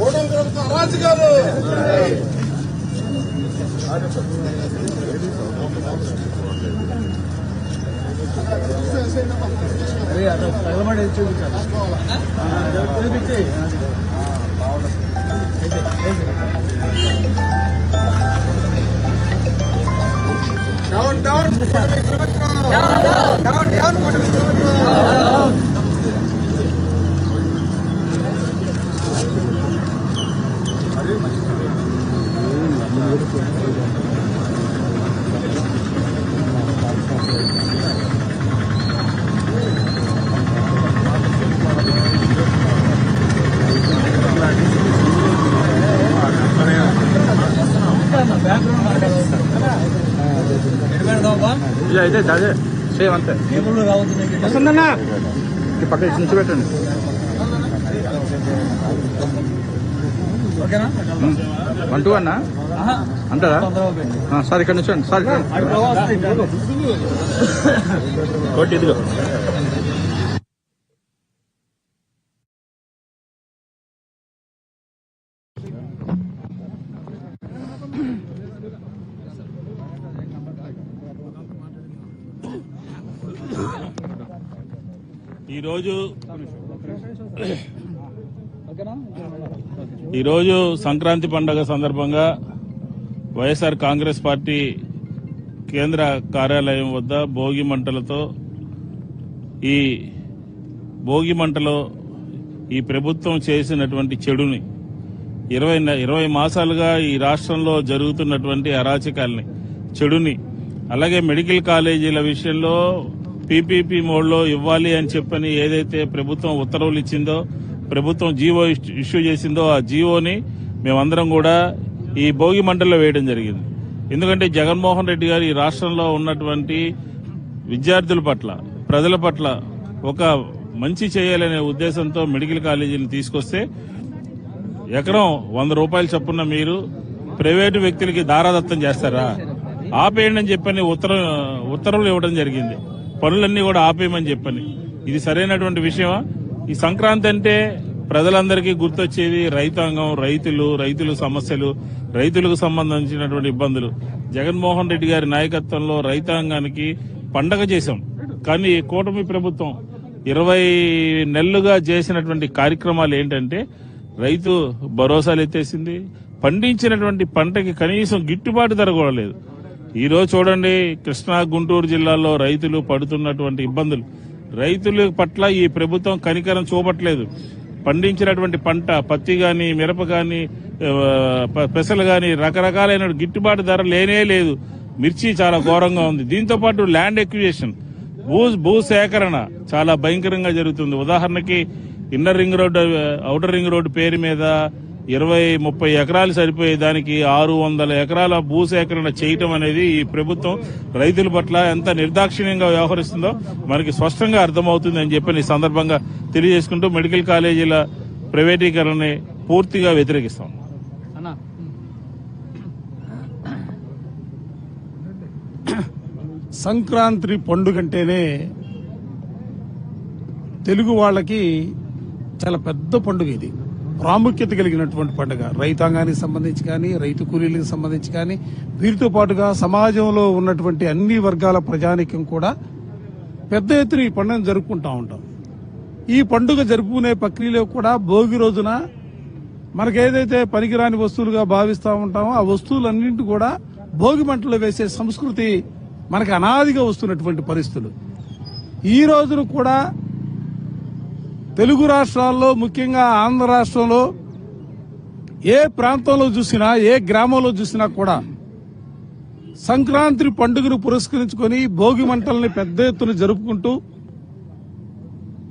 ఓటమి ప్రభుత్వం అరాచకాలు డౌన్ డౌన్ డౌన్ డౌన్ ఇలా అయితే అదే సేమ్ అంతే. వస్తుందన్నా? పక్క నుంచి పెట్టండి. వన్ టూ అన్నా? అంటారా? సార్ ఇక్కడ నుంచి సార్ ఒకటి ఇదిగో. ఈరోజు ఈరోజు సంక్రాంతి పండగ సందర్భంగా వైఎస్ఆర్ కాంగ్రెస్ పార్టీ కేంద్ర కార్యాలయం వద్ద భోగి మంటలతో ఈ భోగి మంటలో ఈ ప్రభుత్వం చేసినటువంటి చెడుని ఇరవై ఇరవై మాసాలుగా ఈ రాష్ట్రంలో జరుగుతున్నటువంటి అరాచకాల్ని చెడుని అలాగే మెడికల్ కాలేజీల విషయంలో పీపీపీ మోడ్లో ఇవ్వాలి అని చెప్పని ఏదైతే ప్రభుత్వం ఉత్తర్వులు ఇచ్చిందో ప్రభుత్వం జీవో ఇష్యూ- ఇష్యూ చేసిందో ఆ జీవోని మేమందరం కూడా ఈ భోగి మంటల్లో వేయడం జరిగింది. ఎందుకంటే జగన్మోహన్ రెడ్డి గారు ఈ రాష్ట్రంలో ఉన్నటువంటి విద్యార్థుల పట్ల ప్రజల పట్ల ఒక మంచి చేయాలనే ఉద్దేశంతో మెడికల్ కాలేజీని తీసుకొస్తే ఎకరం వంద రూపాయలు చొప్పున మీరు ప్రైవేటు వ్యక్తులకి దారాదత్తం చేస్తారా? ఆపేయండి అని చెప్పని ఉత్తరం ఉత్తర్వులు ఇవ్వడం జరిగింది. పనులన్నీ కూడా ఆపేయమని చెప్పని. ఇది సరైనటువంటి విషయమా? ఈ సంక్రాంతి అంటే ప్రజలందరికీ గుర్తొచ్చేది రైతాంగం రైతులు రైతుల సమస్యలు రైతులకు సంబంధించినటువంటి ఇబ్బందులు. జగన్మోహన్ రెడ్డి గారి నాయకత్వంలో రైతాంగానికి పండగ చేశాం. కానీ కూటమి ప్రభుత్వం ఇరవై నెలలుగా చేసినటువంటి కార్యక్రమాలు ఏంటంటే రైతు భరోసాలు ఎత్తేసింది పండించినటువంటి పంటకి కనీసం గిట్టుబాటు ధర కూడా లేదు. ఈరోజు చూడండి కృష్ణా గుంటూరు జిల్లాలో రైతులు పడుతున్నటువంటి ఇబ్బందులు. రైతుల పట్ల ఈ ప్రభుత్వం కనికరం చూపట్లేదు. పండించినటువంటి పంట పత్తి కానీ మిరప కానీ పెసలు కానీ రకరకాలైన గిట్టుబాటు ధర లేనే లేదు. మిర్చి చాలా ఘోరంగా ఉంది. దీంతో పాటు ల్యాండ్ ఎక్విజేషన్ భూ భూ సేకరణ చాలా భయంకరంగా జరుగుతుంది. ఉదాహరణకి inner ring road outer ring road పేరు మీద ఇరవై ముప్పై ఎకరాలు సరిపోయే దానికి ఆరు వందల ఎకరాల భూ సేకరణ చేయటం అనేది ఈ ప్రభుత్వం రైతుల పట్ల ఎంత నిర్దాక్షిణ్యంగా వ్యవహరిస్తుందో మనకి స్పష్టంగా అర్థమవుతుంది అని చెప్పి ఈ సందర్భంగా తెలియజేసుకుంటూ మెడికల్ కాలేజీల ప్రైవేటీకరణని పూర్తిగా వ్యతిరేకిస్తాం. అన్నా. సంక్రాంతి పండుగ అంటేనే తెలుగు వాళ్ళకి చాలా పెద్ద పండుగ ఇది. ప్రాముఖ్యత కలిగినటువంటి పండుగ. రైతాంగానికి సంబంధించి కానీ రైతు కూలీలకు సంబంధించి కానీ వీరితో పాటుగా సమాజంలో ఉన్నటువంటి అన్ని వర్గాల ప్రజానికం కూడా పెద్ద ఎత్తున ఈ పండుగను జరుపుకుంటా ఉంటాం. ఈ పండుగ జరుపుకునే ప్రక్రియలో కూడా భోగి రోజున మనకేదైతే పనికిరాని వస్తువులుగా భావిస్తూ ఉంటామో ఆ వస్తువులన్నింటి కూడా భోగి మంటలో వేసే సంస్కృతి మనకు అనాదిగా వస్తున్నటువంటి పరిస్థితులు. ఈ రోజున కూడా తెలుగు రాష్ట్రాల్లో ముఖ్యంగా ఆంధ్ర రాష్ట్రంలో ఏ ప్రాంతంలో చూసినా ఏ గ్రామంలో చూసినా కూడా సంక్రాంతి పండుగను పురస్కరించుకొని భోగి మంటల్ని పెద్ద ఎత్తున జరుపుకుంటూ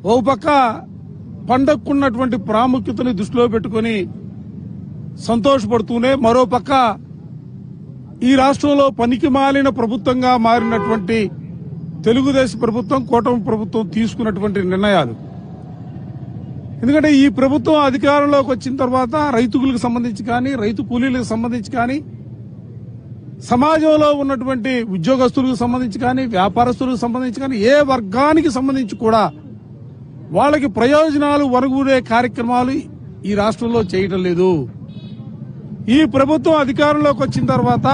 ఓ పక్క పండగకున్నటువంటి ప్రాముఖ్యతని దృష్టిలో పెట్టుకొని సంతోషపడుతూనే మరో పక్క ఈ రాష్ట్రంలో పనికి మాలిన ప్రభుత్వంగా మారినటువంటి తెలుగుదేశం ప్రభుత్వం కూటమి ప్రభుత్వం తీసుకున్నటువంటి నిర్ణయాలు. ఎందుకంటే ఈ ప్రభుత్వం అధికారంలోకి వచ్చిన తర్వాత రైతులకు సంబంధించి కానీ రైతు కూలీలకు సంబంధించి కానీ సమాజంలో ఉన్నటువంటి ఉద్యోగస్తులకు సంబంధించి కానీ వ్యాపారస్తులకు సంబంధించి కానీ ఏ వర్గానికి సంబంధించి కూడా వాళ్ళకి ప్రయోజనాలు వరుగురే కార్యక్రమాలు ఈ రాష్ట్రంలో చేయటం లేదు. ఈ ప్రభుత్వం అధికారంలోకి వచ్చిన తర్వాత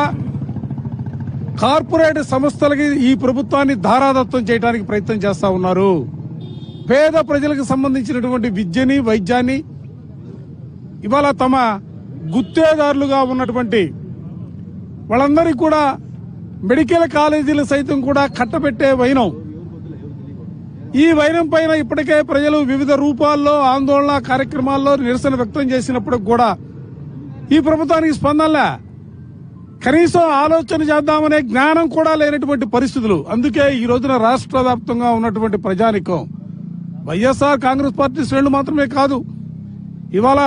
కార్పొరేట్ సంస్థలకి ఈ ప్రభుత్వాన్ని ధారాదత్తం చేయడానికి ప్రయత్నం చేస్తా ఉన్నారు. పేద ప్రజలకు సంబంధించినటువంటి విద్యని వైద్యాన్ని ఇవాళ తమ గుత్తేదారులుగా ఉన్నటువంటి వాళ్ళందరికీ కూడా మెడికల్ కాలేజీలు సైతం కూడా కట్టబెట్టే వైనం. ఈ వైరం పైన ఇప్పటికే ప్రజలు వివిధ రూపాల్లో ఆందోళన కార్యక్రమాల్లో నిరసన వ్యక్తం చేసినప్పుడు కూడా ఈ ప్రభుత్వానికి స్పందనలే. కనీసం ఆలోచన చేద్దామనే జ్ఞానం కూడా లేనటువంటి పరిస్థితులు. అందుకే ఈ రోజున రాష్ట్ర వ్యాప్తంగా ఉన్నటువంటి ప్రజానికం వైఎస్ఆర్ కాంగ్రెస్ పార్టీ శ్రేణులు మాత్రమే కాదు ఇవాళ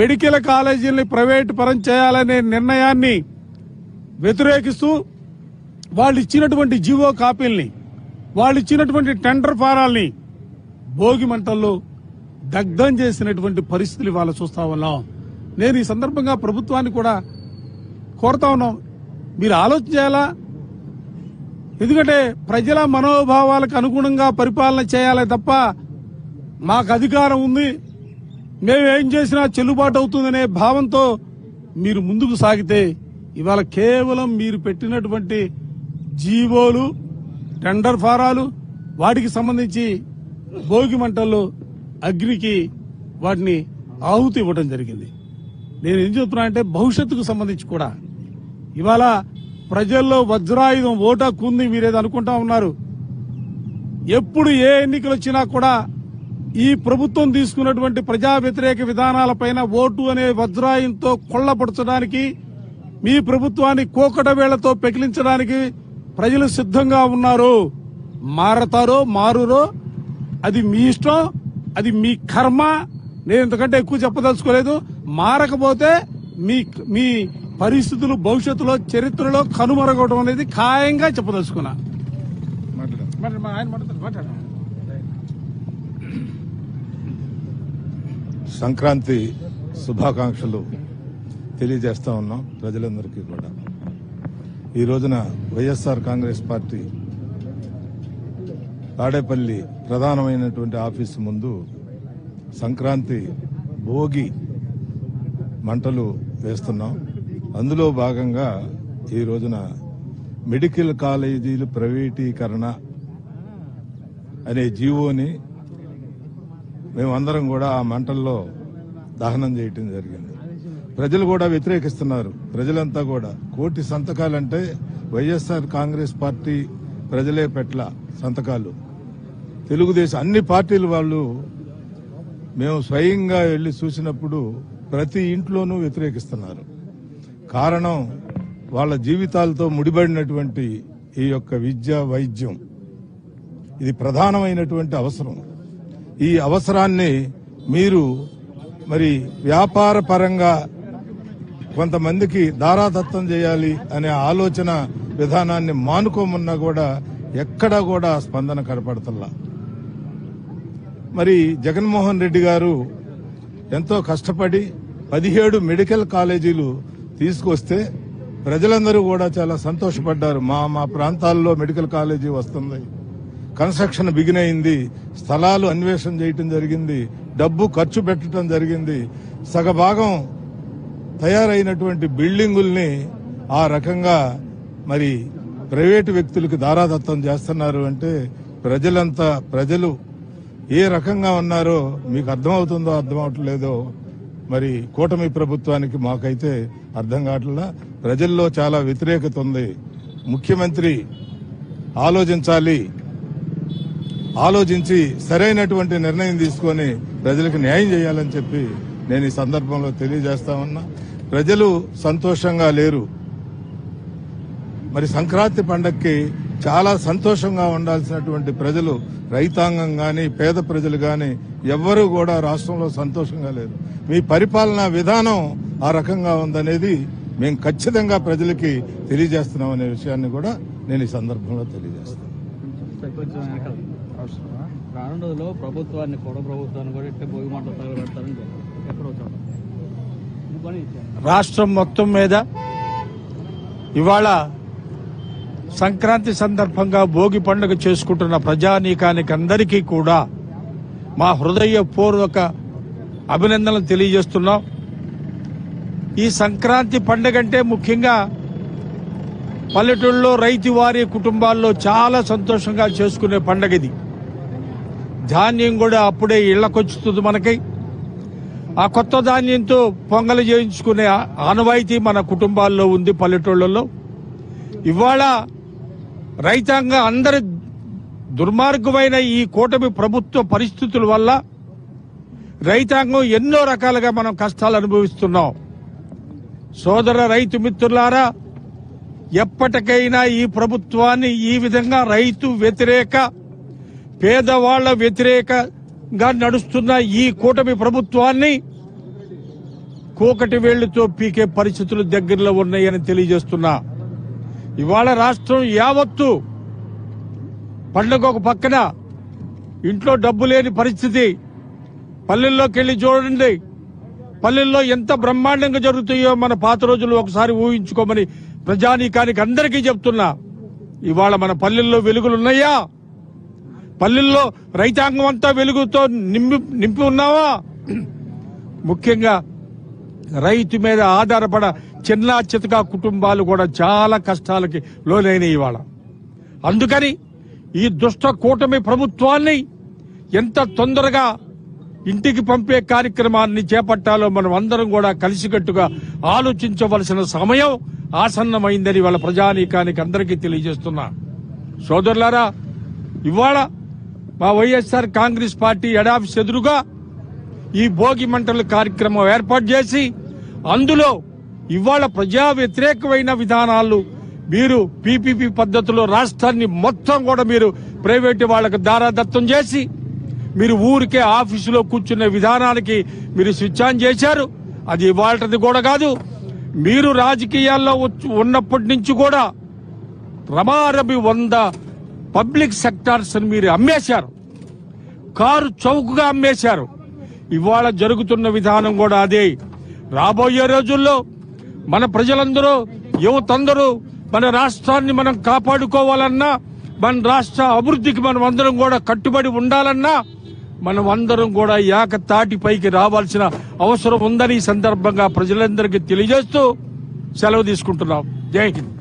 మెడికల్ కాలేజీల్ని ప్రైవేటు పరం చేయాలనే నిర్ణయాన్ని వ్యతిరేకిస్తూ వాళ్ళు ఇచ్చినటువంటి జీవో కాపీల్ని వాళ్ళు ఇచ్చినటువంటి టెండర్ ఫారాల్ని భోగి మంటల్లో దగ్ధం చేసినటువంటి పరిస్థితులు ఇవాళ చూస్తా ఉన్నాం. నేను ఈ సందర్భంగా ప్రభుత్వాన్ని కూడా కోరుతా ఉన్నాం. మీరు ఆలోచన చేయాలా? ఎందుకంటే ప్రజల మనోభావాలకు అనుగుణంగా పరిపాలన చేయాలి తప్ప మాకు అధికారం ఉంది. మేము ఏం చేసినా చెల్లుబాటు అవుతుందనే భావంతో మీరు ముందుకు సాగితే ఇవాళ కేవలం మీరు పెట్టినటువంటి జీవోలు టెండర్ ఫారాలు వాటికి సంబంధించి భోగి మంటల్లో అగ్నికి వాటిని ఆహుతి ఇవ్వడం జరిగింది. నేను ఏం చెప్తున్నా అంటే భవిష్యత్తుకు సంబంధించి కూడా ఇవాళ ప్రజల్లో వజ్రాయుధం ఓటాకు మీరేది అనుకుంటా ఉన్నారు. ఎప్పుడు ఏ ఎన్నికలు వచ్చినా కూడా ఈ ప్రభుత్వం తీసుకున్నటువంటి ప్రజా వ్యతిరేక విధానాలపైన ఓటు అనే వజ్రాయుధంతో కొల్లపరచడానికి మీ ప్రభుత్వాన్ని కోకటవేళ్ళతో పెకిలించడానికి ప్రజలు సిద్ధంగా ఉన్నారు. మారతారో మారురో అది మీ ఇష్టం అది మీ కర్మ. నేను ఇంతకంటే ఎక్కువ చెప్పదలుచుకోలేదు. మారకపోతే మీ మీ పరిస్థితులు భవిష్యత్తులో చరిత్రలో కనుమరగవడం అనేది ఖాయంగా చెప్పదలుచుకున్నా. సంక్రాంతి శుభాకాంక్షలు తెలియజేస్తా ఉన్నాం ప్రజలందరికీ కూడా. ఈ రోజున వైఎస్ఆర్ కాంగ్రెస్ పార్టీ తాడేపల్లి ప్రధానమైనటువంటి ఆఫీసు ముందు సంక్రాంతి భోగి మంటలు వేస్తున్నాం. అందులో భాగంగా ఈ రోజున మెడికల్ కాలేజీలు ప్రైవేటీకరణ అనే జీవోని మేమందరం కూడా ఆ మంటల్లో దహనం చేయటం జరిగింది. ప్రజలు కూడా వ్యతిరేకిస్తున్నారు. ప్రజలంతా కూడా కోటి సంతకాలంటే వైఎస్ఆర్ కాంగ్రెస్ పార్టీ ప్రజలే పెట్ల సంతకాలు. తెలుగుదేశం అన్ని పార్టీలు వాళ్ళు మేము స్వయంగా వెళ్ళి చూసినప్పుడు ప్రతి ఇంట్లోనూ వ్యతిరేకిస్తున్నారు. కారణం వాళ్ళ జీవితాలతో ముడిపడినటువంటి ఈ యొక్క విద్య వైద్యం. ఇది ప్రధానమైనటువంటి అవసరం. ఈ అవసరాన్ని మీరు మరి వ్యాపార పరంగా కొంతమందికి దారాదత్తం చేయాలి అనే ఆలోచన విధానాన్ని మానుకోమన్నా కూడా ఎక్కడా కూడా స్పందన కనపడతల్లా. మరి జగన్మోహన్ రెడ్డి గారు ఎంతో కష్టపడి పదిహేడు మెడికల్ కాలేజీలు తీసుకొస్తే ప్రజలందరూ కూడా చాలా సంతోషపడ్డారు. మా మా ప్రాంతాల్లో మెడికల్ కాలేజీ వస్తుంది. కన్స్ట్రక్షన్ బిగిన్ అయింది. స్థలాలు అన్వేషణ చేయటం జరిగింది. డబ్బు ఖర్చు పెట్టడం జరిగింది. సగభాగం తయారైనటువంటి బిల్డింగుల్ని ఆ రకంగా మరి ప్రైవేటు వ్యక్తులకు దారాదత్తం చేస్తున్నారు అంటే ప్రజలంతా ప్రజలు ఏ రకంగా ఉన్నారో మీకు అర్థమవుతుందో అర్థమవట్లేదో మరి కూటమి ప్రభుత్వానికి మాకైతే అర్థం కావట్లా ప్రజల్లో చాలా వ్యతిరేకత ఉంది. ముఖ్యమంత్రి ఆలోచించాలి. ఆలోచించి సరైనటువంటి నిర్ణయం తీసుకొని ప్రజలకు న్యాయం చేయాలని చెప్పి నేను ఈ సందర్భంలో తెలియజేస్తా ఉన్నా. ప్రజలు సంతోషంగా లేరు. మరి సంక్రాంతి పండక్కి చాలా సంతోషంగా ఉండాల్సినటువంటి ప్రజలు రైతాంగం గాని పేద ప్రజలు గాని ఎవ్వరూ కూడా రాష్ట్రంలో సంతోషంగా లేరు మీ పరిపాలనా విధానం ఆ రకంగా ఉందనేది మేము ఖచ్చితంగా ప్రజలకి తెలియజేస్తున్నాం అనే విషయాన్ని కూడా నేను ఈ సందర్భంలో తెలియజేస్తాను ప్రభుత్వాన్ని కొడ ప్రభుత్వాన్ని కూడా ఇట్టే భోగి మంటలు తగలబెడతారని చెప్పారు. ఎక్కడో చోట ఇది పని ఇచ్చారు. రాష్ట్రం మొత్తం మీద ఇవాళ సంక్రాంతి సందర్భంగా భోగి పండుగ చేసుకుంటున్న ప్రజానీకానికి అందరికీ కూడా మా హృదయపూర్వక అభినందనలు తెలియజేస్తున్నాం. ఈ సంక్రాంతి పండుగ అంటే ముఖ్యంగా పల్లెటూళ్ళలో రైతు వారి కుటుంబాల్లో చాలా సంతోషంగా చేసుకునే పండగ ఇది. ధాన్యం కూడా అప్పుడే ఇళ్ళకొచ్చుతుంది మనకి. ఆ కొత్త ధాన్యంతో పొంగలు చేయించుకునే ఆనవాయితీ మన కుటుంబాల్లో ఉంది పల్లెటూళ్ళలో ఇవాళ రైతాంగ అందరి దుర్మార్గమైన ఈ కూటమి ప్రభుత్వ పరిస్థితుల వల్ల రైతాంగం ఎన్నో రకాలుగా మనం కష్టాలు అనుభవిస్తున్నాం. సోదర రైతు మిత్రులారా ఎప్పటికైనా ఈ ప్రభుత్వాన్ని ఈ విధంగా రైతు వ్యతిరేక పేదవాళ్ళ వ్యతిరేకంగా నడుస్తున్న ఈ కూటమి ప్రభుత్వాన్ని కూకటి వేళ్ళతో పీకే పరిస్థితులు దగ్గరలో ఉన్నాయని తెలియజేస్తున్నా. ఇవాళ రాష్ట్రం యావత్తు పండుగ ఒక పక్కన ఇంట్లో డబ్బు లేని పరిస్థితి. పల్లెల్లోకి వెళ్ళి చూడండి. పల్లెల్లో ఎంత బ్రహ్మాండంగా జరుగుతాయో మన పాత రోజులు ఒకసారి ఊహించుకోమని ప్రజానీకానికి అందరికీ చెప్తున్నా. ఇవాళ మన పల్లెల్లో వెలుగులున్నాయా పల్లెల్లో రైతాంగం అంతా వెలుగుతో నింపి నింపి ఉన్నావా? ముఖ్యంగా రైతు మీద ఆధారపడ చిన్న చితక కుటుంబాలు కూడా చాలా కష్టాలకి లోనైన ఇవాళ. అందుకని ఈ దుష్ట కూటమి ప్రభుత్వాన్ని ఎంత తొందరగా ఇంటికి పంపే కార్యక్రమాన్ని చేపట్టాలో మనం అందరం కూడా కలిసికట్టుగా ఆలోచించవలసిన సమయం ఆసన్నమైందని వాళ్ళ ప్రజానీకానికి అందరికీ తెలియజేస్తున్నా. సోదరులారా ఇవాళ మా వైఎస్ఆర్ కాంగ్రెస్ పార్టీ ఎడాఫీస్ ఎదురుగా ఈ భోగి మంటల కార్యక్రమం ఏర్పాటు చేసి అందులో ఇవాళ ప్రజా వ్యతిరేకమైన విధానాలు మీరు పీపీపీ పద్ధతిలో రాష్ట్రాన్ని మొత్తం కూడా మీరు ప్రైవేటు వాళ్ళకు దారాదత్తం చేసి మీరు ఊరికే ఆఫీసులో కూర్చునే విధానానికి మీరు స్విచ్ ఆన్ చేశారు. అది ఇవాళది కూడా కాదు. మీరు రాజకీయాల్లో వచ్చి- ఉన్నప్పటి నుంచి కూడా రమారమి వంద పబ్లిక్ సెక్టార్స్ మీరు అమ్మేశారు. కారు చౌకగా అమ్మేశారు. ఇవాళ జరుగుతున్న విధానం కూడా అదే. రాబోయే రోజుల్లో మన ప్రజలందరూ యువతందరూ మన రాష్ట్రాన్ని మనం కాపాడుకోవాలన్నా మన రాష్ట్ర అభివృద్ధికి మనం అందరం కూడా కట్టుబడి ఉండాలన్నా మనం అందరం కూడా ఏకతాటిపైకి రావాల్సిన అవసరం ఉందని ఈ సందర్భంగా ప్రజలందరికీ తెలియజేస్తూ సెలవు తీసుకుంటున్నాం. జై హింద్.